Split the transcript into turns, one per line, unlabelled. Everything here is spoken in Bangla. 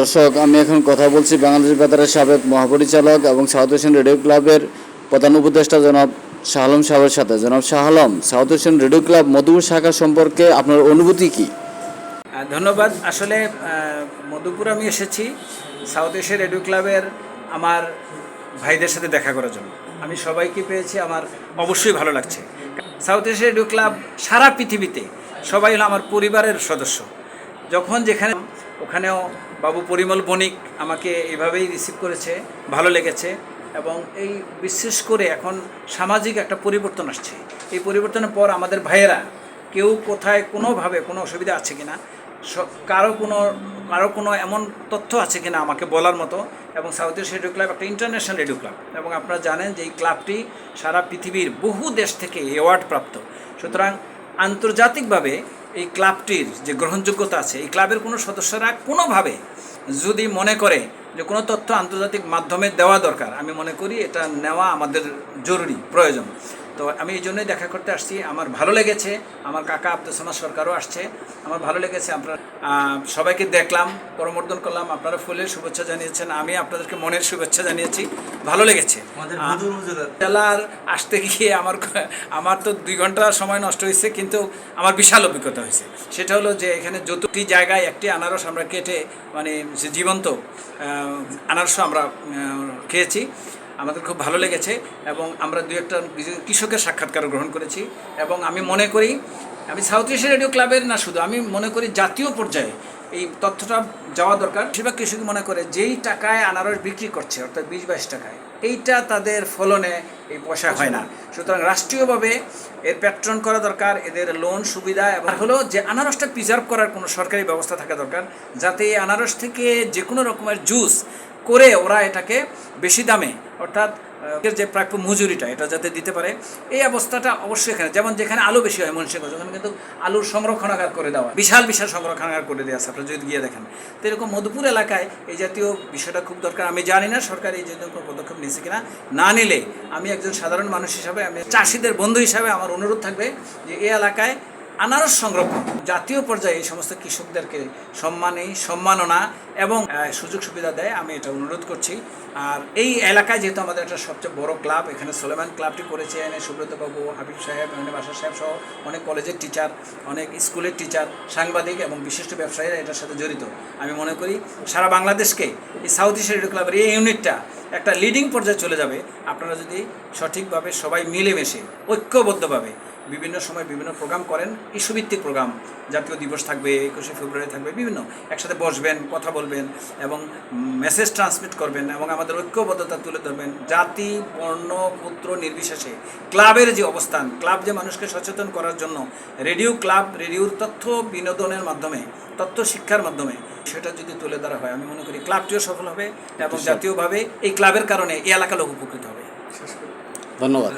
দর্শক, আমি এখন কথা বলছি বাংলাদেশ বেতারের সাবেক মহাপরিচালক এবং সাউথ এশিয়ান রেডিও ক্লাবের প্রধান উপদেষ্টা জনাব শাহ আলম সাহেবের সাথে। জনাব Shah Alam South Asian radio club Madhupur শাখা সম্পর্কে আপনার অনুভূতি কি?
ধন্যবাদ। আসলে মধুপুর আমি এসেছি সাউথ এশিয়া রেডিও ক্লাবের আমার ভাইদের সাথে দেখা করার জন্য। আমি সবাইকে পেয়েছি, আমার অবশ্যই ভালো লাগছে। সাউথ এশিয়া রেডিও ক্লাব সারা পৃথিবীতে সবাই হলো আমার পরিবারের সদস্য। যখন যেখানে ওখানেও বাবু পরিমল বণিক আমাকে এভাবেই রিসিভ করেছে, ভালো লেগেছে এবং এই বিশেষ করে এখন সামাজিক একটা পরিবর্তন আসছে। এই পরিবর্তনের পর আমাদের ভাইয়েরা কেউ কোথায় কোনোভাবে কোনো অসুবিধা আছে কি না কারও কোনো কারও কোনো এমন তথ্য আছে কিনা আমাকে বলার মতো এবং সাউথ এশিয়া রেডিও ক্লাব একটা ইন্টারন্যাশনাল রেডিও ক্লাব এবং আপনারা জানেন যে এই ক্লাবটি সারা পৃথিবীর বহু দেশ থেকে অ্যাওয়ার্ড প্রাপ্ত। সুতরাং আন্তর্জাতিকভাবে এই ক্লাবটির যে গ্রহণযোগ্যতা আছে, এই ক্লাবের কোনো সদস্যরা কোনোভাবে যদি মনে করে যে কোনো তথ্য আন্তর্জাতিক মাধ্যমে দেওয়া দরকার, আমি মনে করি এটা নেওয়া আমাদের জরুরি, প্রয়োজন। তো আমি এই জন্যই দেখা করতে আসছি। আমার ভালো লেগেছে। আমার কাকা আব্দুল সামাদ সরকারও আসছে। আমার ভালো লেগেছে। আপনার সবাইকে দেখলাম করমর্দন করলাম। আপনারা ফুলের শুভেচ্ছা জানিয়েছেন। আমি আপনাদেরকে মনের শুভেচ্ছা জানিয়েছি। ভালো লেগেছে। জেলার আসতে গিয়ে আমার আমার তো দুই ঘণ্টা সময় নষ্ট হয়েছে কিন্তু আমার বিশাল অভিজ্ঞতা হয়েছে। সেটা হলো যে এখানে যতটি জায়গায় একটি আনারস আমরা কেটে মানে জীবন্ত আহ, আনারস আমরা খেয়েছি। আমাদের খুব ভালো লেগেছে এবং আমরা দু একটা কৃষকের সাক্ষাৎকার গ্রহণ করেছি এবং আমি মনে করি, আমি সাউথ এশিয়া রেডিও ক্লাবের না শুধু, আমি মনে করি জাতীয় পর্যায়ে এই তথ্যটা যাওয়া দরকার। বেশিরভাগ কৃষক মনে করে যেই টাকায় আনারস বিক্রি করছে, অর্থাৎ বিশ বাইশ টাকায়, এইটা তাদের ফলনে এই পয়সা হয় না। সুতরাং রাষ্ট্রীয়ভাবে এর প্যাট্রন করা দরকার, এদের লোন সুবিধা এবং হলো যে আনারসটা প্রিজার্ভ করার কোনো সরকারি ব্যবস্থা থাকা দরকার, যাতে এই আনারস থেকে যে কোনো রকমের জুস করে ওরা এটাকে বেশি দামে, অর্থাৎ যে প্রাপ্য মজুরিটা, এটা যাতে দিতে পারে, এই অবস্থাটা অবশ্যই এখানে, যেমন যেখানে আলু বেশি হয় মনসিংহ ওখানে কিন্তু আলুর সংরক্ষণাগার করে দেওয়া, বিশাল বিশাল সংরক্ষণাগার করে দেওয়া আছে, আপনারা যদি গিয়ে দেখেন। তো এরকম মধুপুর এলাকায় এই জাতীয় বিষয়টা খুব দরকার, আমি জানি না সরকার এই জন্য কোনো পদক্ষেপ নিয়েছে কিনা, না নিলে আমি একজন সাধারণ মানুষ হিসাবে, আমি চাষিদের বন্ধু হিসাবে আমার অনুরোধ থাকবে যে, এই এলাকায় আনারস সংরক্ষণ। জাতীয় পর্যায়ে এই সমস্ত কৃষকদেরকে সম্মানে, সম্মাননা এবং সুযোগ সুবিধা দেয়, আমি এটা অনুরোধ করছি। আর এই এলাকায় যেহেতু আমাদের একটা সবচেয়ে বড় ক্লাব, এখানে সোলেমান ক্লাবটি করেছে এনে সুব্রতবাবু, হাবিব সাহেব, এখানে বাসার সাহেব সহ অনেক কলেজের টিচার অনেক স্কুলের টিচার সাংবাদিক এবং বিশিষ্ট ব্যবসায়ীরা এটার সাথে জড়িত। আমি মনে করি সারা বাংলাদেশকে এই সাউথ এশিয়া রেডিও ক্লাবের এই ইউনিটটা একটা লিডিং পর্যায়ে চলে যাবে, আপনারা যদি সঠিকভাবে সবাই মিলেমিশে, ঐক্যবদ্ধভাবে বিভিন্ন সময় বিভিন্ন প্রোগ্রাম করেন, ইস্যুভিত্তিক প্রোগ্রাম জাতীয় দিবস থাকবে, একুশে ফেব্রুয়ারি থাকবে, বিভিন্ন, একসাথে বসবেন, কথা বলবেন এবং মেসেজ ট্রান্সমিট করবেন এবং আমাদের ঐক্যবদ্ধতা তুলে ধরবেন। জাতি, বর্ণ, পুত্র নির্বিশেষে ক্লাবের যে অবস্থান, ক্লাব যে মানুষকে সচেতন করার জন্য রেডিও ক্লাব রেডিওর তথ্য বিনোদনের মাধ্যমে তথ্য শিক্ষার মাধ্যমে সেটা যদি তুলে ধরা হয় আমি মনে করি ক্লাবটিও সফল হবে এবং জাতীয়ভাবে এই ক্লাবের কারণে এই এলাকা লোক উপকৃত হবে।
ধন্যবাদ।